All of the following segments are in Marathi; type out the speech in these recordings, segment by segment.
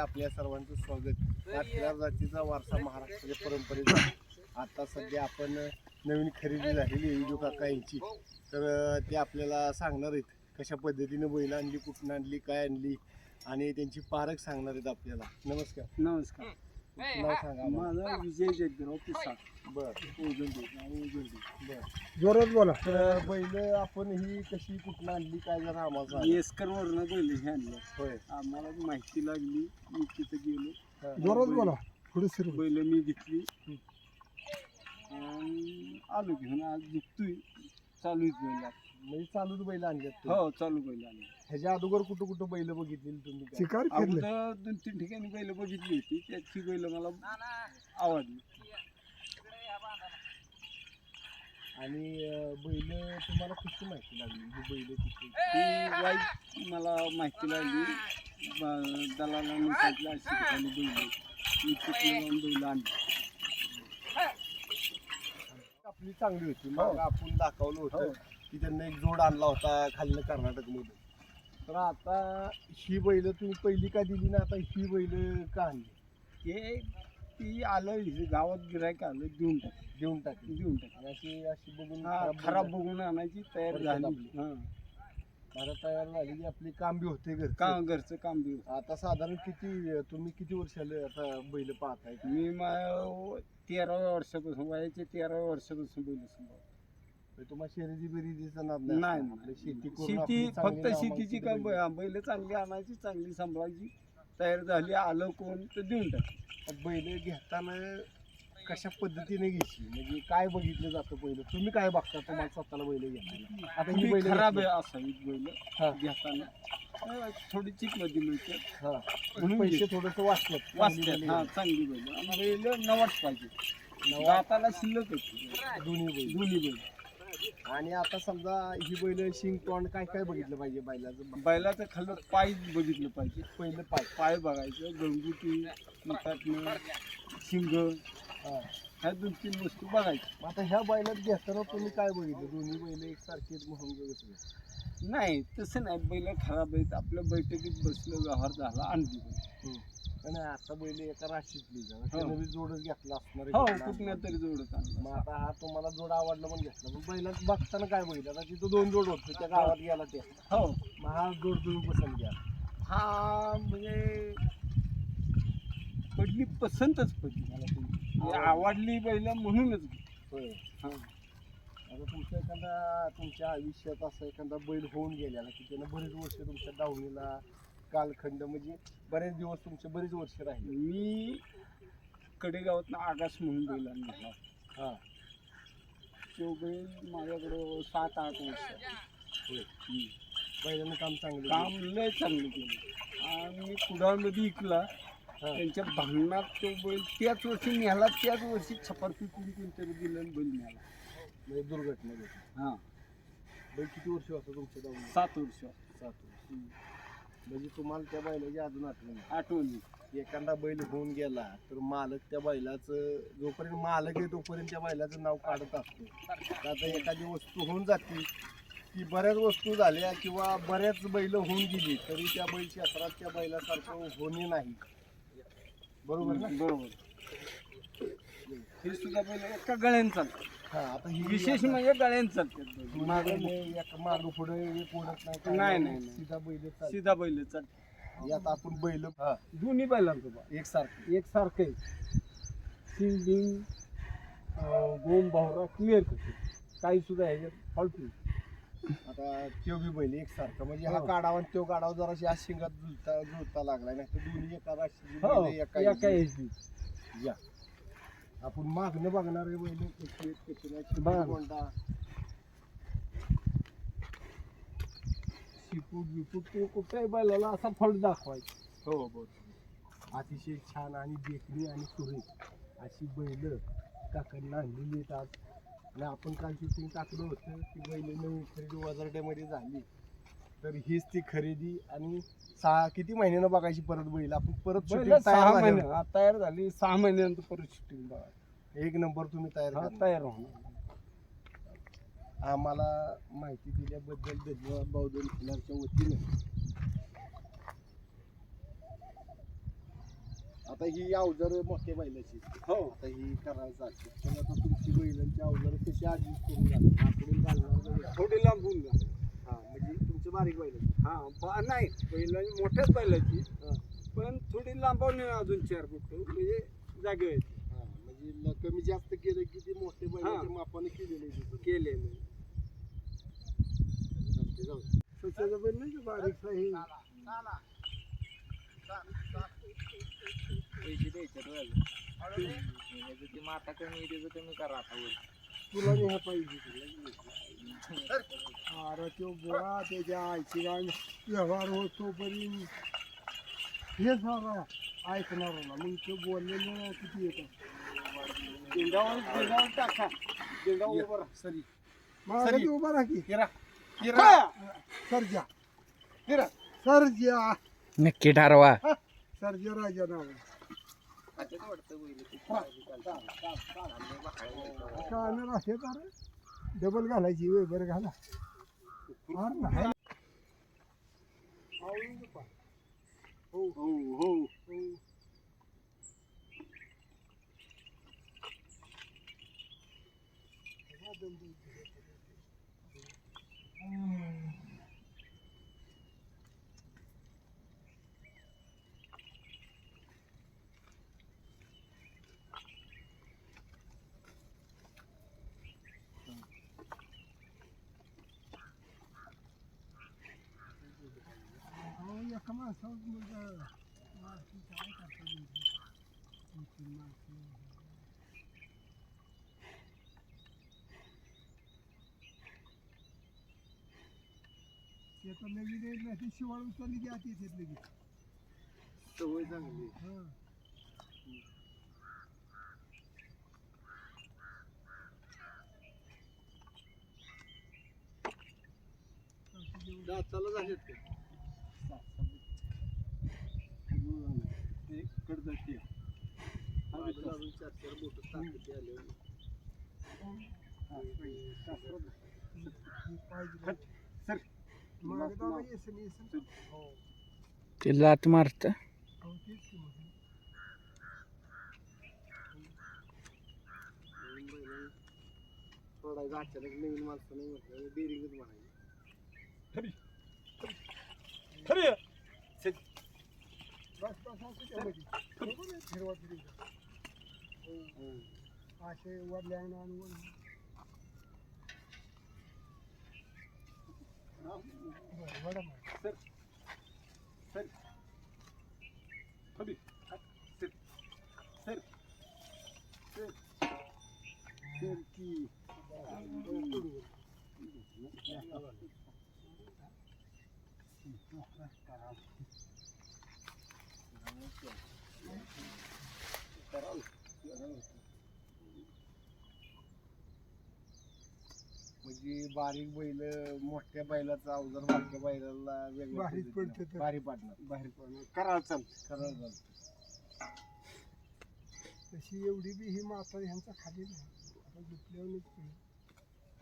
आपल्या सर्वांचं स्वागत. या जातीचा वारसा महाराष्ट्राच्या परंपरेचा आता सध्या आपण नवीन खरेदी झालेली आहे विजू काका यांची. तर ते आपल्याला सांगणार आहेत कशा पद्धतीने बैल आणली कुठून आणली काय आणली आणि त्यांची पारख सांगणार आहेत आपल्याला. नमस्कार. नमस्कार. नाव सांगा. माझा विजय जगदराव पिसा बरं ओझंडी नाव ओझंडी बरं. जोरात बोला. तर बैल आपण ही कशी कुठून आणली काय जरा आम्हाला सांगा. येसकर वरनं बैल हे आणलं. होय. आम्हाला माहिती लागली मी तिथं गेलो. जोरात बोला. पुढे सर. बैल मी घेतली. आणि आलो घेऊन आज दुखतोय चालू बैल म्हणजे चालूच बैल आणल्यात तुम्ही. हो चालू बैल आणली ह्याच्या अगोदर कुठं कुठं बैल बघितलेली तुम्ही काय? शिकार फिरले अगोदर दोन तीन ठिकाणी बैल बघितली होती. त्याची बैल मला आवडली. आणि अं, बैल तुम्हाला कशी माहिती लागली? ही बैल किती ती वाईट मला माहिती लागली. ब- दलालांनी सांगितलं अशी ठिकाणी बैल आहे. मी जाऊन बैल आणली. आपली चांगली होती. मग आपण दाखवलं होतं. हो. की त्यांना एक जोड आणला होता खाल्लं कर्नाटक मधून तर आता ही बैल तुम्ही पहिली का दिली ना आता ही बैल का आणली? ते ती आलं गावात गिरायक आलं देऊन टाक देऊन टाकली देऊन टाक अशी अशी बघून हा खराब बघून आणायची तयार झाली. हा. तयार झाली की आपली काम बी होते घर का घरचं काम बी होतं. आता साधारण किती तुम्ही किती वर्षाले आता बैल पाहताय? मी मा- तेराव्या वर्षापासून वयाच्या तेराव्या वर्षापासून बैल तुम्हाला शेरीची बिरीजीचा नाद नाही. नाही. आपलं शेती करून शेती आपली चांगली फक्त नाव शेतीची काय बैल. चांगली आणायची चांगली सांभाळायची. तयार झाली आलं कोण तर देऊन टाक बैल घेताना कशा पद्धतीने घ्यायची? म्हणजे काय बघितलं जातं पहिलं तुम्ही काय बघता? तुम्हाला स्वतःला बैल घ्यायला आता ही बैल खराब. आहे असावी बैल हा. घेताना. अं, थोडी चिकमध्ये मिळते. हा. म्हणून पैसे. थोडस वाचलं वाचतात हा चांगली बैल. आणि बैल नवाच पाहिजे. दाताला शिल्लक होती दोन्ही बैल. दोन्ही बैल. आणि आता समजा ही बैल शिंग तोंड काय काय बघितलं पाहिजे बैलाचं? बैलाचं खाल्लं पाय बघितलं पाहिजे. पहिलं पाय पाय बघायचं. गंगुटी शिंग. हा. ह्या दोन तीन वस्तू बघायच्या. मग आता ह्या बैलात घेताना तुम्ही काय बघितलं? दोन्ही बैल एकसारखे म्हणून बघितलं. नाही तसं नाही. बैल खराब आहेत. आपल्या बैठकीत बसलं व्यवहार झाला आणली. आणि आता बैल एका राशीतली जरा. हो. जोडच घेतला असणार हो कुठला कुठल्या. तरी जोडत आणला मग आता हा तुम्हाला जोड आवडला पण घेतला. पण बैलात बघताना काय बघितलं? आता तिथं दोन जोड होते. त्या गावात गेला ते. हो. मग हा जोड तुम्ही पसंत घ्या. हा म्हणजे पडली पसंतच पडली मला ती. म्हणजे आवडली बैल म्हणूनच होय. हा. आता तुमच्या एखादा तुमच्या आयुष्यात असं एखादा बैल होऊन गेलेला की त्यानं बरेच वर्ष तुमच्या दावणीला कालखंड म्हणजे बरेच दिवस तुमचे बरेच वर्ष राहिले. मी कडेगावातनं आगास म्हणून बैल आणला हा. तो बैल माझ्याकडं सात आठ वर्ष. बैलानं काम चांगलं काम लय चांगलं केलं. आणि कुडाळमध्ये इकला. हा. त्यांच्या भांडणात तो बैल त्याच वर्षी नेला त्याच वर्षी छपार पिकून कोणतरी दिलं आणि बैल नेला. म्हणजे दुर्घटना झाली हां. बैल किती वर्ष होतं तुमच्या सात वर्ष. सात वर्ष. म्हणजे तुम्हाला त्या बैलाची अजून आठवण आहे. आठवणी एखादा बैल होऊन गेला तर मालक त्या बैलाचं जोपर्यंत मालक आहे तोपर्यंत त्या बैलाचं नाव काढत असतो. तर आता एखादी वस्तू होऊन जाते की बऱ्याच वस्तू झाल्या किंवा बऱ्याच बैल होऊन गेली तरी त्या बैल क्षेत्रात त्या बैलासारखं होणे नाही. बरोबर ना? बरोबर. हे सुद्धा बैल एका गळ्यानं चालतात हा आता ही विशेष म्हणजे गळ्यानं चालतात. मागं मागं पुढे नाही काय नाही, नाही, नाही. सीधा बैल चालतात. सीधा बैल चालतात. यात आपण बैल हा. दोन्ही बैलांचं बा एक सारखं एक सारखं आहे बिंग गोम भावरा क्लिअर करते काही सुद्धा ह्याच्यात फॉल्ट नाही. आता त्यो बी बैल एक सारखं म्हणजे हा हो. काढावा आणि त्यो काढावा जराशी आज शिंगात जुळता जुळता लागलाय नाही तर दोन्ही एका राशीची हो बैल एका एका ह्याची. ह्याची. या आपण मागणं बघणार आहे बैल कशी आहेत, कशी नाही, किती बघा. कोणता शिपूट बिपूट ते कुठल्याही बैलाला असा फॉल्ट दाखवायचा हो बरोबर अतिशय छान आणि देखणी आणि सुरेख अशी बैल काकांना आणलेली आहेत आज आणि आपण काल शूटिंग टाकलं होतं की बैल नवीन खरेदी वजारट्यामध्ये झाली. तर हीच ती खरेदी आणि सहा किती महिन्यानं बघायची परत बैल? आपण परत shooting सहा तयार महिने झाल्यावर- हा, तयार झाली सहा महिन्यानंतर परत शूटिंग बघा. एक नंबर तुम्ही तयार हा. तयार होणार. आम्हाला माहिती दिल्याबद्दल धन्यवाद बावधन खिलारच्या वतीने. आता ही अवजार मोठ्या बैलाची हो. आता ही करायला चालते पण आता बैलांची अवजार कशी ऍडजस्ट करून घालणार आकडून घालणार. थोडी लांबून जा हा म्हणजे तुमची बारीक बैलाची. हा बा- नाही बैलाची मोठ्याच बैलाची. हा. पण थोडी लांबवणे अजून चार फूट म्हणजे जागे आहेत. हा, म्हणजे ल- कमी जास्त केलं की ती मोठे बैलाच्या. मापाने केलेले केले मी स्वच्छता बैल नाही बारीक आहे पैसे द्यायचे ह्याचं ते माता कमी त्याचं कमी करा आता वर. तुला नाही पाहिजे अरे तो बुवा त्याच्या आईची गाय व्यवहार होतो पर्यंत हे झाला ऐकणाराला मग ते बोललेलं किती येतं? दिंडावर दिंडावर टाका. दिंडावर उभं राहा. सरी. मागे सरी. तू उभा राहा की. किरा हा! सर्जा. किरा सर्जा. नक्की ठरवा. सर्जा राजा नाव खात्यात वाटतं असे तर डबल घालायची वे बरं घाला. फार नाही हो हो हो. एका माणसावर मग माणसं काय माणसं. ते तर नवीन येईल ना ती शिवाळ उचलली की आत येते लगेच सवय चांगली हा. दाताला झालेत ते ते कडदाती आहे. अजून अजून चार चार बोटं टाकते आले सर मागे दाबा येसन येसन हो ते लात मारत. हो. सोडायचं अचानक नवीन माणसं नाही म्हटलं डेअरिंगच म्हणायची. बस असं त्यामध्ये. बरोबर आहे, फिरवा फिरवा. हो. असे वरल्या आणि वर बरं, वडा मार. तर की म्हणजे बारीक बैल मोठ्या बैलाचा अवजार बारक्या बैलाला वेगळं बारीक पद्धतीनं पडतं तर. बारीक पाडणार. बाहेर पडणार. करायला चालतं. खरं झालं तशी एवढी बी ही माता ह्यांचा खाली नाही. आता दुखल्यावर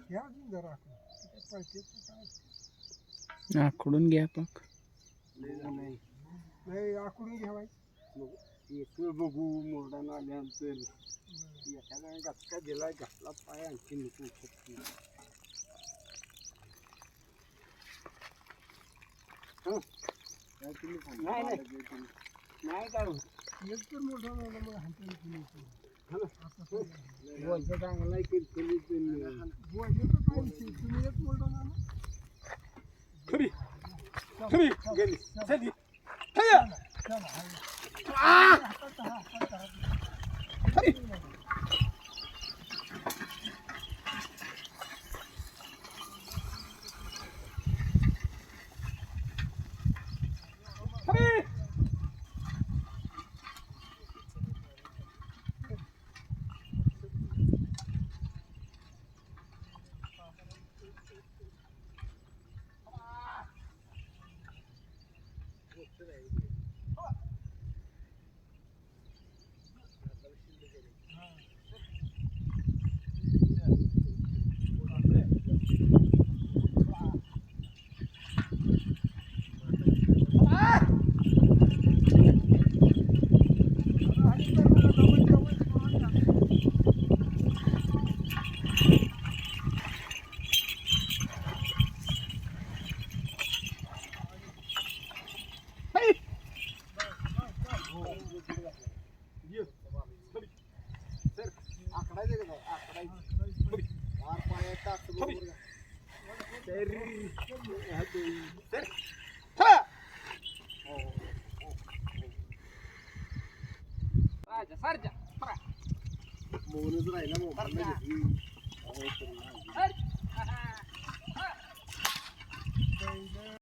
घ्या अजून जरा आपण ते काय पळते ते काय? आकडून घ्या पाक. नाही नाही आकडून घ्यावायचं. येतो बघू मोरडानं आल्यानंतर. एखादा गचका दिला घातला पाय आणखी नको शकतो. नाही नाही का एकतर मोठं मग हाताने चांगला तुम्ही एक मोठं ना खरी खरी गेली चली खरी. today. Tabii. Seri. Hadi. Seri. Ha! Sarja, sarja. Bırak. Boğunuz rayla mı? Sarja. Sarja.